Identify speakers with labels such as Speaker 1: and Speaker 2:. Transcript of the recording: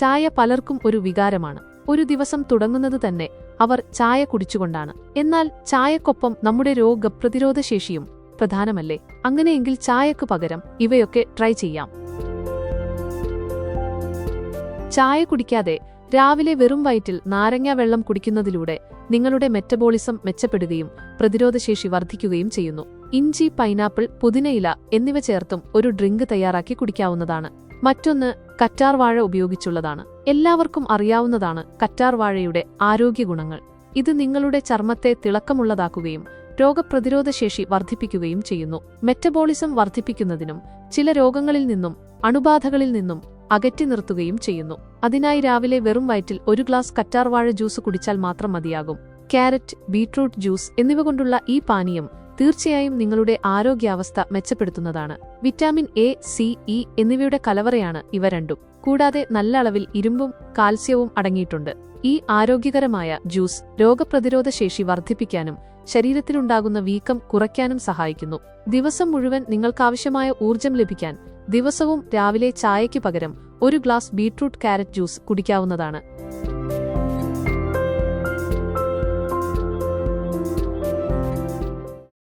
Speaker 1: ചായ പലർക്കും ഒരു വികാരമാണ്. ഒരു ദിവസം തുടങ്ങുന്നത് തന്നെ അവർ ചായ കുടിച്ചുകൊണ്ടാണ്. എന്നാൽ ചായക്കൊപ്പം നമ്മുടെ രോഗപ്രതിരോധ ശേഷിയും പ്രധാനമല്ലേ? അങ്ങനെയെങ്കിൽ ചായക്ക് പകരം ഇവയൊക്കെ ട്രൈ ചെയ്യാം. ചായ കുടിക്കാതെ രാവിലെ വെറും വയറ്റിൽ നാരങ്ങ വെള്ളം കുടിക്കുന്നതിലൂടെ നിങ്ങളുടെ മെറ്റബോളിസം മെച്ചപ്പെടുകയും പ്രതിരോധശേഷി വർദ്ധിക്കുകയും ചെയ്യുന്നു. ഇഞ്ചി പൈനാപ്പിൾ പുതിനയില എന്നിവ ചേർത്തും ഒരു ഡ്രിങ്ക് തയ്യാറാക്കി കുടിക്കാവുന്നതാണ്. മറ്റൊന്ന് കറ്റാർ വാഴ ഉപയോഗിച്ചുള്ളതാണ്. എല്ലാവർക്കും അറിയാവുന്നതാണ് കറ്റാർ വാഴയുടെ ആരോഗ്യ ഗുണങ്ങൾ. ഇത് നിങ്ങളുടെ ചർമ്മത്തെ തിളക്കമുള്ളതാക്കുകയും രോഗപ്രതിരോധശേഷി വർദ്ധിപ്പിക്കുകയും ചെയ്യുന്നു. മെറ്റബോളിസം വർദ്ധിപ്പിക്കുന്നതിനും ചില രോഗങ്ങളിൽ നിന്നും അണുബാധകളിൽ നിന്നും അകറ്റി നിർത്തുകയും ചെയ്യുന്നു. അതിനായി രാവിലെ വെറും വയറ്റിൽ ഒരു ഗ്ലാസ് കറ്റാർവാഴ ജ്യൂസ് കുടിച്ചാൽ മാത്രം മതിയാകും. ക്യാരറ്റ് ബീട്രൂട്ട് ജ്യൂസ് എന്നിവ കൊണ്ടുള്ള ഈ പാനീയം തീർച്ചയായും നിങ്ങളുടെ ആരോഗ്യാവസ്ഥ മെച്ചപ്പെടുത്തുന്നതാണ്. വിറ്റാമിൻ എ സി ഇ എന്നിവയുടെ കലവറയാണ് ഇവ രണ്ടും. കൂടാതെ നല്ല അളവിൽ ഇരുമ്പും കാൽസ്യവും അടങ്ങിയിട്ടുണ്ട്. ഈ ആരോഗ്യകരമായ ജ്യൂസ് രോഗപ്രതിരോധ ശേഷി വർദ്ധിപ്പിക്കാനും ശരീരത്തിലുണ്ടാകുന്ന വീക്കം കുറയ്ക്കാനും സഹായിക്കുന്നു. ദിവസം മുഴുവൻ നിങ്ങൾക്കാവശ്യമായ ഊർജം ലഭിക്കാൻ ദിവസവും രാവിലെ ചായയ്ക്ക് പകരം ഒരു ഗ്ലാസ് ബീട്രൂട്ട് കാരറ്റ് ജ്യൂസ് കുടിക്കാവുന്നതാണ്.